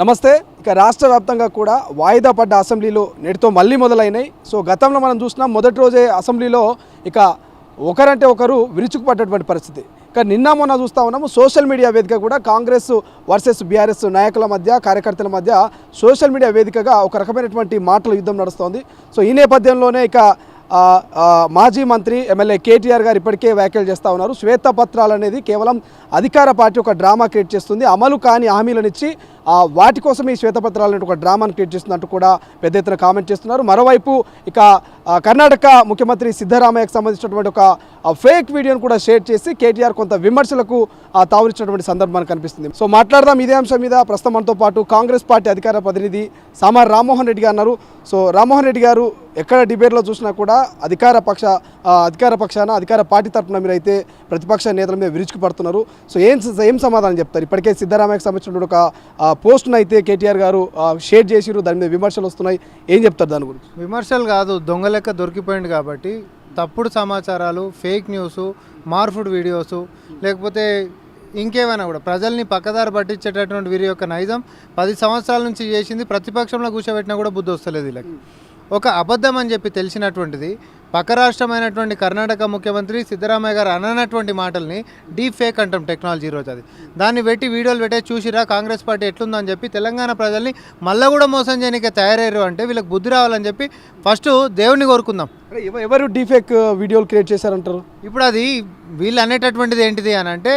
నమస్తే. ఇక రాష్ట్ర వ్యాప్తంగా కూడా వాయిదా పడ్డ అసెంబ్లీలు నేటితో మళ్ళీ మొదలైనాయి. సో గతంలో మనం చూసినాం మొదటి రోజే అసెంబ్లీలో ఇక ఒకరంటే ఒకరు విరుచుకుపడ్డటువంటి పరిస్థితి. ఇక నిన్న మొన్న చూస్తా ఉన్నాము సోషల్ మీడియా వేదిక కూడా కాంగ్రెస్ వర్సెస్ బీఆర్ఎస్ నాయకుల మధ్య కార్యకర్తల మధ్య సోషల్ మీడియా వేదికగా ఒక రకమైనటువంటి మాటల యుద్ధం నడుస్తోంది. సో ఈ నేపథ్యంలోనే ఇక మాజీ మంత్రి ఎమ్మెల్యే కేటీఆర్ గారు ఇప్పటికే వ్యాఖ్యలు చేస్తూ ఉన్నారు. శ్వేతపత్రాలు అనేది కేవలం అధికార పార్టీ ఒక డ్రామా క్రియేట్ చేస్తుంది. అమలు కాని హామీలను ఇచ్చి వాటి కోసం ఈ శ్వేతపత్రాలు ఒక డ్రామాను క్రియేట్ చేస్తున్నట్టు కూడా పెద్ద ఎత్తున కామెంట్ చేస్తున్నారు. మరోవైపు ఇక కర్ణాటక ముఖ్యమంత్రి సిద్ధరామయ్యకు సంబంధించినటువంటి ఒక ఫేక్ వీడియోను కూడా షేర్ చేసి కేటీఆర్ కొంత విమర్శలకు ఆ, తావునిచ్చినటువంటి సందర్భం కనిపిస్తుంది. సో మాట్లాడదాం ఇదే అంశం మీద. ప్రస్తుతం మనతో పాటు కాంగ్రెస్ పార్టీ అధికార ప్రతినిధి సామార్ రామ్మోహన్ రెడ్డి గారు అన్నారు సో రామ్మోహన్ రెడ్డి గారు ఎక్కడ డిబేట్లో చూసినా కూడా అధికార పక్ష అధికార పక్షాన అధికార పార్టీ తరఫున మీరు అయితే ప్రతిపక్ష నేతల మీద విరుచుకుపడుతున్నారు. సో ఏం ఏం సమాధానం చెప్తారు? ఇప్పటికే సిద్ధరామయ్యకు సంబంధించినటువంటి ఒక పోస్ట్ను అయితే కేటీఆర్ గారు ఆ, షేర్ చేసిరు దాని మీద విమర్శలు వస్తున్నాయి. ఏం చెప్తారు దాని గురించి? విమర్శలు కాదు దొంగ లెక్క దొరికిపోయింది కాబట్టి తప్పుడు సమాచారాలు ఫేక్ న్యూస్ మార్ఫుడ్ వీడియోస్ లేకపోతే ఇంకేమైనా కూడా ప్రజల్ని పక్కదారి పట్టించేటటువంటి వీరి యొక్క నైజం పది సంవత్సరాల నుంచి చేసింది ప్రతిపక్షంలో కూర్చోబెట్టినా కూడా బుద్ధి వస్తలేదు వీళ్ళకి. ఒక అబద్ధం అని చెప్పి తెలిసినటువంటిది పక్క రాష్ట్రమైనటువంటి కర్ణాటక ముఖ్యమంత్రి సిద్ధరామయ్య గారు అననటువంటి మాటల్ని డీప్ ఫేక్ అంటాం టెక్నాలజీ రోజు అది. దాన్ని పెట్టి వీడియోలు పెట్టే చూసిరా కాంగ్రెస్ పార్టీ ఎట్లుందో అని చెప్పి తెలంగాణ ప్రజల్ని మళ్ళీ కూడా మోసం చేయడానికి తయారయ్యారు అంటే వీళ్ళకి బుద్ధి రావాలని చెప్పి ఫస్ట్ దేవుని కోరుకుందాం. ఎవరు డీఫేక్ వీడియోలు క్రియేట్ చేశారంటారు? ఇప్పుడు అది వీళ్ళు అనేటటువంటిది ఏంటిది అని అంటే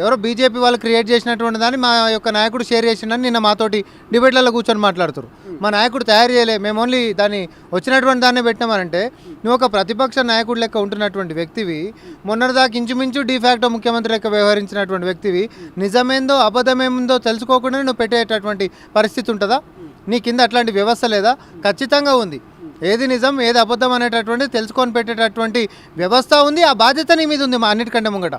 ఎవరో బీజేపీ వాళ్ళు క్రియేట్ చేసినటువంటి దాన్ని మా యొక్క నాయకుడు షేర్ చేసిండని నిన్న మాతోటి డిబేట్లలో కూర్చొని మాట్లాడుతారు మా నాయకుడు తయారు చేయలే మేము ఓన్లీ దాన్ని వచ్చినటువంటి దాన్నే పెట్టామనంటే నువ్వు ఒక ప్రతిపక్ష నాయకుడు లెక్క ఉంటున్నటువంటి వ్యక్తివి మొన్నటిదాకా ఇంచుమించు డిఫాక్టో ముఖ్యమంత్రి లెక్క వ్యవహరించినటువంటి వ్యక్తివి నిజమేందో అబద్ధమేందో తెలుసుకోకుండా నువ్వు పెట్టేటటువంటి పరిస్థితి ఉంటుందా? నీ కింద అట్లాంటి వ్యవస్థ లేదా? ఖచ్చితంగా ఉంది. ఏది నిజం ఏది అబద్ధం అనేటటువంటి తెలుసుకొని పెట్టేటటువంటి వ్యవస్థ ఉంది ఆ బాధ్యత నీ మీద ఉంది మా అన్నిటికంటే ముంగట.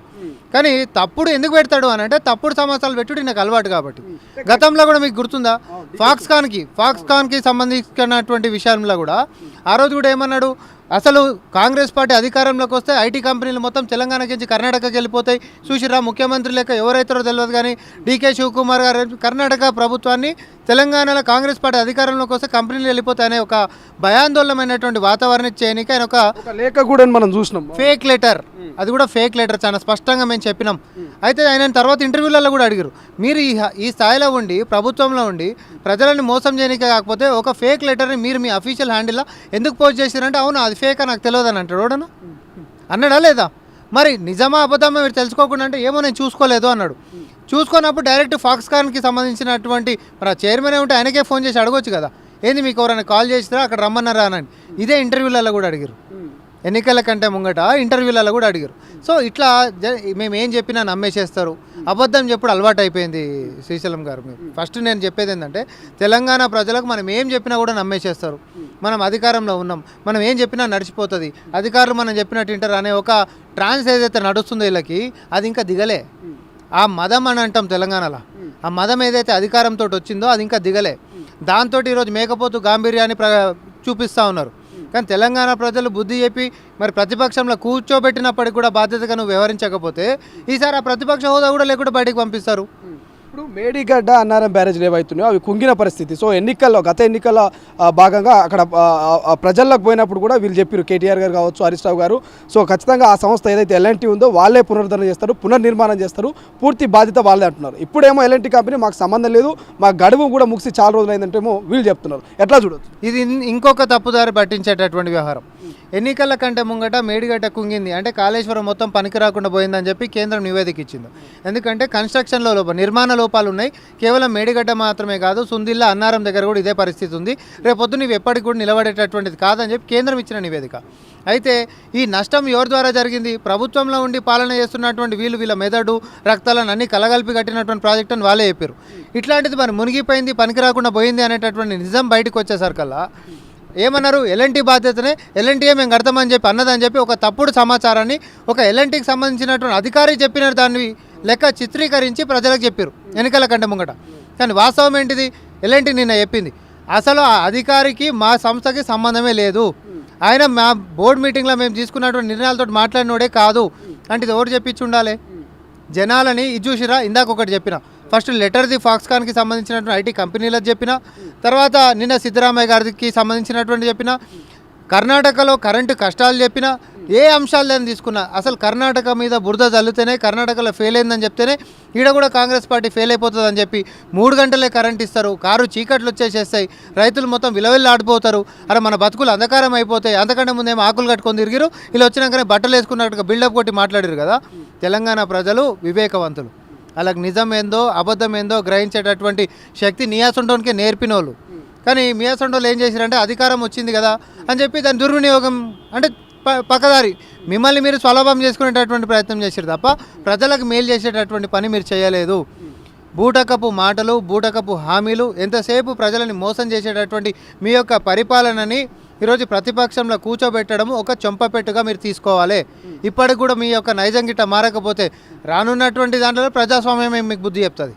కానీ తప్పుడు ఎందుకు పెడతాడు అని అంటే తప్పుడు సమాచారాలు పెట్టుడు నాకు అలవాటు కాబట్టి. గతంలో కూడా మీకు గుర్తుందా? ఫాక్స్కాన్కి ఫాక్స్కాన్కి సంబంధించినటువంటి విషయంలో కూడా ఆ రోజు కూడా ఏమన్నాడు? అసలు కాంగ్రెస్ పార్టీ అధికారంలోకి వస్తే ఐటీ కంపెనీలు మొత్తం తెలంగాణకి నుంచి కర్ణాటకకి వెళ్ళిపోతాయి. చూసిరా ముఖ్యమంత్రి లెక్క ఎవరైతారో తెలియదు కానీ డీకే శివకుమార్ గారు కర్ణాటక ప్రభుత్వాన్ని తెలంగాణలో కాంగ్రెస్ పార్టీ అధికారంలోకి వస్తే కంపెనీలు వెళ్ళిపోతాయనే ఒక భయాందోళనమైనటువంటి వాతావరణం చేయడానికి ఆయన ఒక లేఖ కూడా మనం చూసినాం. Fake letter. అది కూడా ఫేక్ లెటర్ చాలా స్పష్టంగా మేము చెప్పినాం. అయితే ఆయన తర్వాత ఇంటర్వ్యూలలో కూడా అడిగారు మీరు ఈ ఈ స్థాయిలో ఉండి ప్రభుత్వంలో ఉండి ప్రజలను మోసం చేయడానికి కాకపోతే ఒక ఫేక్ లెటర్ని మీరు మీ అఫీషియల్ హ్యాండిల్లో ఎందుకు పోస్ట్ చేశారంటే అవును అది ఫేకా నాకు తెలియదు అని అంటాడు ఓడను అన్నాడా లేదా? మరి నిజమా అబద్ధమా మీరు తెలుసుకోకుండా అంటే ఏమో నేను చూసుకోలేదు అన్నాడు. చూసుకున్నప్పుడు డైరెక్ట్ ఫాక్స్కాన్కి సంబంధించినటువంటి మన చైర్మన్ ఉంటే ఆయనకే ఫోన్ చేసి అడగొచ్చు కదా. ఏంది మీకు ఎవరైనా కాల్ చేసిరా? అక్కడ రమ్మన్నారా అని. ఇదే ఇంటర్వ్యూలలో కూడా అడిగారు ఎన్నికల కంటే ముంగట ఇంటర్వ్యూలలో కూడా అడిగారు. సో ఇట్లా జ- మేము ఏం చెప్పినా నమ్మేసేస్తారు. అబద్ధం చెప్పుడు అలవాటు అయిపోయింది శ్రీశైలం గారు మీరు. ఫస్ట్ నేను చెప్పేది ఏంటంటే తెలంగాణ ప్రజలకు మనం ఏం చెప్పినా కూడా నమ్మేసేస్తారు. మనం అధికారంలో ఉన్నాం. మనం ఏం చెప్పినా నడిచిపోతుంది. అధికారులు మనం చెప్పినట్టు వింటారు అనే ఒక ట్రాన్స్ ఏదైతే నడుస్తుందో వీళ్ళకి అది ఇంకా దిగలే. ఆ మదం అని అంటాం తెలంగాణలో. ఆ మదం ఏదైతే అధికారంతో వచ్చిందో అది ఇంకా దిగలే. దాంతో ఈరోజు మేకపోతు గాంభీర్యాన్ని ప్ర చూపిస్తూ ఉన్నారు. కానీ తెలంగాణ ప్రజలు బుద్ధి చెప్పి మరి ప్రతిపక్షంలో కూర్చోబెట్టినప్పటికి కూడా బాధ్యతగా నువ్వు వ్యవహరించకపోతే ఈసారి ఆ ప్రతిపక్ష హోదా కూడా లేకుండా బయటకు పంపిస్తారు. ఇప్పుడు మేడిగడ్డ అన్నారం బ్యారేజ్లు ఏవైతున్నాయో అవి కుంగిన పరిస్థితి. సో ఎన్నికల్లో గత ఎన్నికల భాగంగా అక్కడ ప్రజల్లోకి పోయినప్పుడు కూడా వీళ్ళు చెప్పారు కేటీఆర్ గారు కావచ్చు హరీష్ రావు గారు. సో ఖచ్చితంగా ఆ సంస్థ ఏదైతే ఎల్ఎన్టీ ఉందో వాళ్ళే పునరుద్ధరణ చేస్తారు పునర్నిర్మాణం చేస్తారు పూర్తి బాధ్యత వాళ్ళే అంటున్నారు. ఇప్పుడేమో ఎల్ఎన్టీ కంపెనీ మాకు సంబంధం లేదు మా గడువు కూడా ముగిసి చాలా రోజులు అయిందంటేమో వీళ్ళు చెప్తున్నారు. ఎట్లా చూడొచ్చు? ఇది ఇంకొక తప్పుదారి పట్టించేటటువంటి వ్యవహారం. ఎన్నికల కంటే ముంగట మేడిగడ్డ కుంగింది. అంటే కాళేశ్వరం మొత్తం పనికి రాకుండా పోయిందని చెప్పి కేంద్రం నివేదిక ఇచ్చింది. ఎందుకంటే కన్స్ట్రక్షన్లో లోపం నిర్మాణ లోపాలు ఉన్నాయి. కేవలం మేడిగడ్డ మాత్రమే కాదు సుందిల్లా అన్నారం దగ్గర కూడా ఇదే పరిస్థితి ఉంది. రేపొద్దు నువ్వు ఎప్పటికి కూడా నిలబడేటటువంటిది కాదని చెప్పి కేంద్రం ఇచ్చిన నివేదిక. అయితే ఈ నష్టం ఎవరి ద్వారా జరిగింది? ప్రభుత్వంలో ఉండి పాలన చేస్తున్నటువంటి వీళ్ళు వీళ్ళ మెదడు రక్తాలను అన్ని కలగలిపి కట్టినటువంటి ప్రాజెక్ట్ అని వాళ్ళే చెప్పారు. ఇట్లాంటిది మరి మునిగిపోయింది పనికి రాకుండా పోయింది అనేటటువంటి నిజం బయటకు వచ్చేసరికల్లా ఏమన్నారు? ఎల్ఎన్టీ బాధ్యతనే ఎల్ఎన్టీఏ మేము కడతామని చెప్పి అన్నదని చెప్పి ఒక తప్పుడు సమాచారాన్ని ఒక ఎల్ఎన్టీకి సంబంధించినటువంటి అధికారి చెప్పిన దాన్ని లెక్క చిత్రీకరించి ప్రజలకు చెప్పారు ఎన్నికల కంటే ముంగట. కానీ వాస్తవం ఏంటిది? ఎల్ఎన్టీ నిన్న చెప్పింది. అసలు ఆ అధికారికి మా సంస్థకి సంబంధమే లేదు. ఆయన మా బోర్డు మీటింగ్లో మేము తీసుకున్నటువంటి నిర్ణయాలతో మాట్లాడినోడే కాదు. అంటే ఇది ఎవరు చెప్పించి ఉండాలి జనాలని ఇది చూసిరా? ఇందాక ఒకటి చెప్పిన. ఫస్ట్ లెటర్ ది ఫాక్స్కాన్కి సంబంధించినటువంటి ఐటీ కంపెనీలకు చెప్పిన తర్వాత నిన్న సిద్ధరామయ్య గారికి సంబంధించినటువంటి చెప్పిన కర్ణాటకలో కరెంటు కష్టాలు చెప్పిన ఏ అంశాలు నేను తీసుకున్నా అసలు కర్ణాటక మీద బురద చల్లితేనే కర్ణాటకలో ఫెయిల్ అయిందని చెప్తేనే ఈడ కూడా కాంగ్రెస్ పార్టీ ఫెయిల్ అయిపోతుందని చెప్పి మూడు గంటలే కరెంట్ ఇస్తారు కారు చీకట్లు వచ్చేసేస్తాయి రైతులు మొత్తం విలవిల్లా ఆడిపోతారు అరే మన బతుకులు అంధకారం అయిపోతాయి అంతకంటే ముందేమో ఆకులు కట్టుకొని తిరిగిరు ఇలా వచ్చినాకనే బట్టలు వేసుకున్నట్టుగా బిల్డప్ కొట్టి మాట్లాడారు కదా తెలంగాణ ప్రజలు వివేకవంతులు. అలాగ నిజం ఏందో అబద్ధం ఏందో గ్రహించేటటువంటి శక్తి నియాసంటోనికే నేర్పిన వాళ్ళు కానీ మియాసండోలు ఏం చేశారంటే అధికారం వచ్చింది కదా అని చెప్పి దాని దుర్వినియోగం అంటే ప- పక్కదారి. మిమ్మల్ని మీరు స్వలభం చేసుకునేటటువంటి ప్రయత్నం చేశారు తప్ప ప్రజలకు మేలు చేసేటటువంటి పని మీరు చేయలేదు. బూటకపు మాటలు బూటకపు హామీలు ఎంతసేపు ప్రజలని మోసం చేసేటటువంటి మీ యొక్క పరిపాలనని ఈరోజు ప్రతిపక్షంలో కూర్చోబెట్టడం ఒక చెంపపెట్టుగా మీరు తీసుకోవాలి. ఇప్పటికి కూడా మీ యొక్క నైజం గిట్ట మారకపోతే రానున్నటువంటి దాంట్లో ప్రజాస్వామ్యం మీకు బుద్ధి చెప్తుంది.